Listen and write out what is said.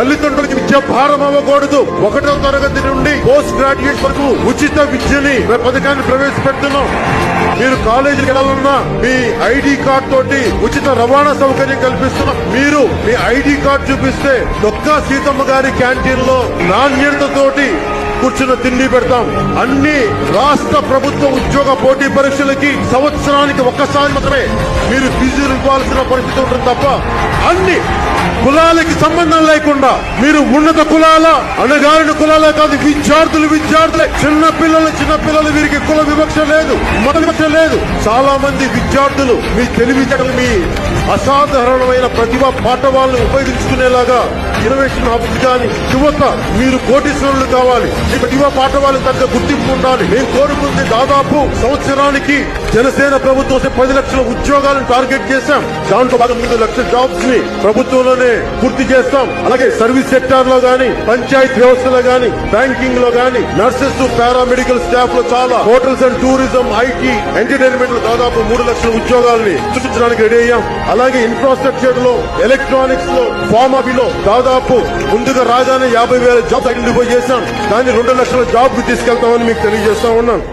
తల్లిదండ్రులకి విద్య భారం అవ్వకూడదు. ఒకటో తరగతి నుండి పోస్ట్ గ్రాడ్యుయేట్ వరకు ఉచిత విద్యని పథకాన్ని ప్రవేశపెడుతున్నాం. మీరు కాలేజీకి వెళ్ళాలన్నా మీ ఐడి కార్డ్ తోటి ఉచిత రవాణా సౌకర్యం కల్పిస్తున్నాం. మీరు మీ ఐడి కార్డ్ చూపిస్తే దొక్కా సీతమ్మ గారి క్యాంటీన్లో నాణ్యతతోటి కూర్చున్న తిండి పెడతాం. అన్ని రాష్ట్ర ప్రభుత్వ ఉద్యోగ పోటీ పరీక్షలకి సంవత్సరానికి ఒక్కసారి మాత్రమే మీరు ఫీజులు ఇవ్వాల్సిన పరిస్థితి ఉంటుంది తప్ప అన్ని కులాలకి సంబంధం లేకుండా మీరు ఉన్నత కులాల అణగారిన కులాల కాదు విద్యార్థులు విద్యార్థులే. చిన్న పిల్లలు చిన్న పిల్లలు వీరికి కుల వివక్ష లేదు మత వివక్ష లేదు. చాలా మంది విద్యార్థులు మీ తెలివితేటలు మీ అసాధారణమైన ప్రతిభ పాఠవాలను ఉపయోగించుకునేలాగా ఇన్నోవేషన్ ఆఫీస్ కానీ యువత మీరు కోటీశ్వరులు కావాలి. మీకు యువ పాఠవాలు తగ్గ గుర్తింపు ఉండాలి. మేము కోరుకుంది దాదాపు సంవత్సరానికి జనసేన ప్రభుత్వం పది లక్షల ఉద్యోగాలను టార్గెట్ చేశాం. దాంట్లో పదమూడు లక్షల జాబ్స్ని ప్రభుత్వంలోనే పూర్తి చేస్తాం. అలాగే సర్వీస్ సెక్టార్లో గాని పంచాయత్ వ్యవస్థలో గాని బ్యాంకింగ్లో గాని నర్సెస్ పారామెడికల్ స్టాఫ్లో చాలా. హోటల్స్ అండ్ టూరిజం ఐటీ ఎంటర్టైన్మెంట్లో దాదాపు మూడు లక్షల ఉద్యోగాలని సృష్టించడానికి రెడీ అయ్యాం. అలాగే ఇన్ఫ్రాస్ట్రక్చర్లో ఎలక్ట్రానిక్స్లో ఫార్మసీ లో దాదాపు ముందుగా రాగానే యాభై వేల జాబ్ ఐడెంటిఫై చేశాం దాన్ని రెండు లక్షల జాబ్ తీసుకెళ్తామని మీకు తెలియజేస్తా ఉన్నాను.